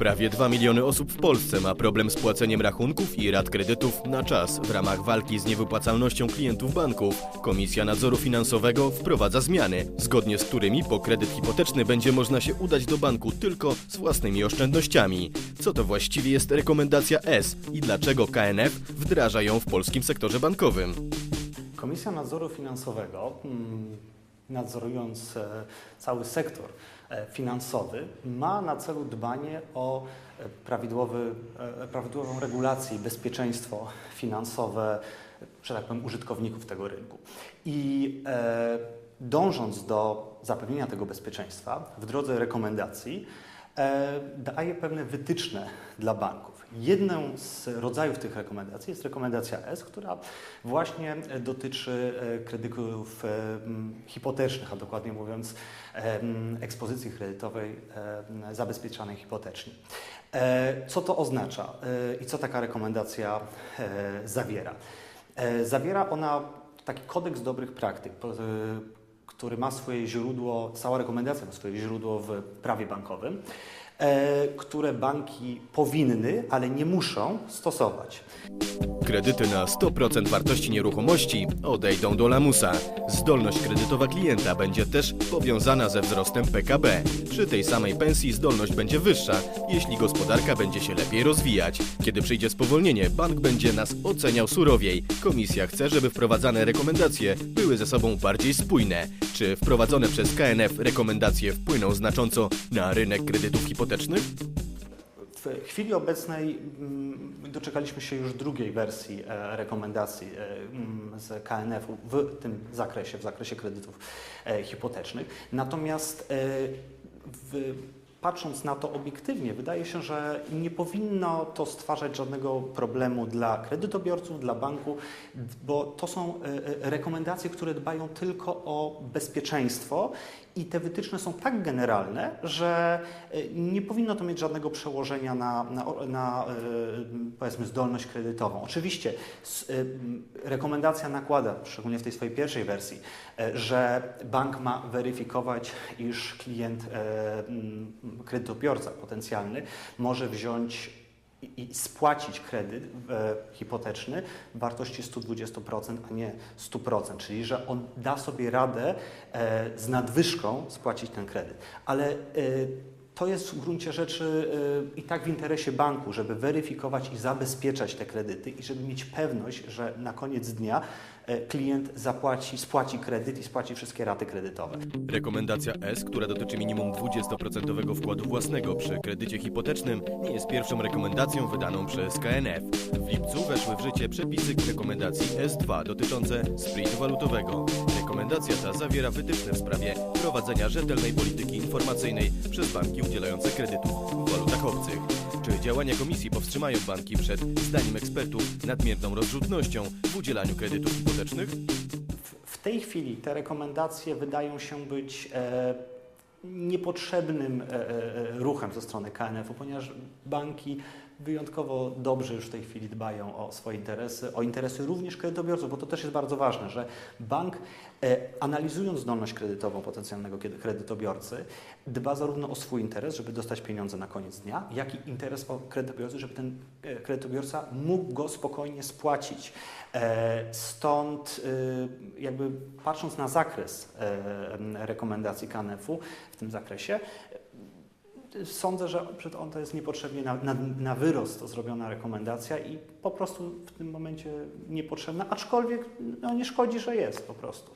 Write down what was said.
Prawie 2 miliony osób w Polsce ma problem z płaceniem rachunków i rat kredytów na czas. W ramach walki z niewypłacalnością klientów banków Komisja Nadzoru Finansowego wprowadza zmiany, zgodnie z którymi po kredyt hipoteczny będzie można się udać do banku tylko z własnymi oszczędnościami. Co to właściwie jest rekomendacja S i dlaczego KNF wdraża ją w polskim sektorze bankowym? Komisja Nadzoru Finansowego, mm, nadzorując cały sektor e, finansowy, ma na celu dbanie o e, prawidłowy, e, prawidłową regulację i bezpieczeństwo finansowe, że tak powiem, użytkowników tego rynku. I dążąc do zapewnienia tego bezpieczeństwa w drodze rekomendacji, daje pewne wytyczne dla banków. Jedną z rodzajów tych rekomendacji jest rekomendacja S, która właśnie e, dotyczy e, kredytów e, hipotecznych, a dokładnie mówiąc e, ekspozycji kredytowej e, zabezpieczanej hipotecznie. E, Co to oznacza e, i co taka rekomendacja e, zawiera? E, Zawiera ona taki kodeks dobrych praktyk, e, który ma swoje źródło, cała rekomendacja ma swoje źródło w prawie bankowym, e, które banki powinny, ale nie muszą stosować. Kredyty na 100% wartości nieruchomości odejdą do lamusa. Zdolność kredytowa klienta będzie też powiązana ze wzrostem PKB. Przy tej samej pensji zdolność będzie wyższa, jeśli gospodarka będzie się lepiej rozwijać. Kiedy przyjdzie spowolnienie, bank będzie nas oceniał surowiej. Komisja chce, żeby wprowadzane rekomendacje były ze sobą bardziej spójne. Czy wprowadzone przez KNF rekomendacje wpłyną znacząco na rynek kredytów hipotecznych? W chwili obecnej mm, doczekaliśmy się już drugiej wersji e, rekomendacji e, mm, z KNF-u w tym zakresie, w zakresie kredytów e, hipotecznych. Natomiast w, patrząc na to obiektywnie, wydaje się, że nie powinno to stwarzać żadnego problemu dla kredytobiorców, dla banku, bo to są rekomendacje, które dbają tylko o bezpieczeństwo i te wytyczne są tak generalne, że e, nie powinno to mieć żadnego przełożenia na, na, na e, powiedzmy zdolność kredytową. Oczywiście e, rekomendacja nakłada, szczególnie w tej swojej pierwszej wersji, że bank ma weryfikować, iż klient, kredytobiorca potencjalny może wziąć i spłacić kredyt e, hipoteczny w wartości 120%, a nie 100%, czyli że on da sobie radę e, z nadwyżką spłacić ten kredyt. Ale e, to jest w gruncie rzeczy e, i tak w interesie banku, żeby weryfikować i zabezpieczać te kredyty i żeby mieć pewność, że na koniec dnia e, klient zapłaci, spłaci kredyt i spłaci wszystkie raty kredytowe. Rekomendacja S, która dotyczy minimum 20% wkładu własnego przy kredycie hipotecznym, nie jest pierwszą rekomendacją wydaną przez KNF. W lipcu weszły w życie przepisy rekomendacji S2 dotyczące splitu walutowego. Rekomendacja ta zawiera wytyczne w sprawie prowadzenia rzetelnej polityki informacyjnej przez banki udzielające kredytów w walutach obcych. Czy działania komisji powstrzymają banki przed, zdaniem ekspertów, nadmierną rozrzutnością w udzielaniu kredytów hipotecznych? W tej chwili te rekomendacje wydają się być e, niepotrzebnym e, e, ruchem ze strony KNF-u, ponieważ banki wyjątkowo dobrze już w tej chwili dbają o swoje interesy, o interesy również kredytobiorców, bo to też jest bardzo ważne, że bank e, analizując zdolność kredytową potencjalnego kredytobiorcy, dba zarówno o swój interes, żeby dostać pieniądze na koniec dnia, jak i interes kredytobiorcy, żeby ten e, kredytobiorca mógł go spokojnie spłacić. E, Stąd jakby patrząc na zakres rekomendacji KNF-u w tym zakresie, sądzę, że to jest niepotrzebnie na, na, na wyrost zrobiona rekomendacja i po prostu w tym momencie niepotrzebna, aczkolwiek no, nie szkodzi, że jest po prostu.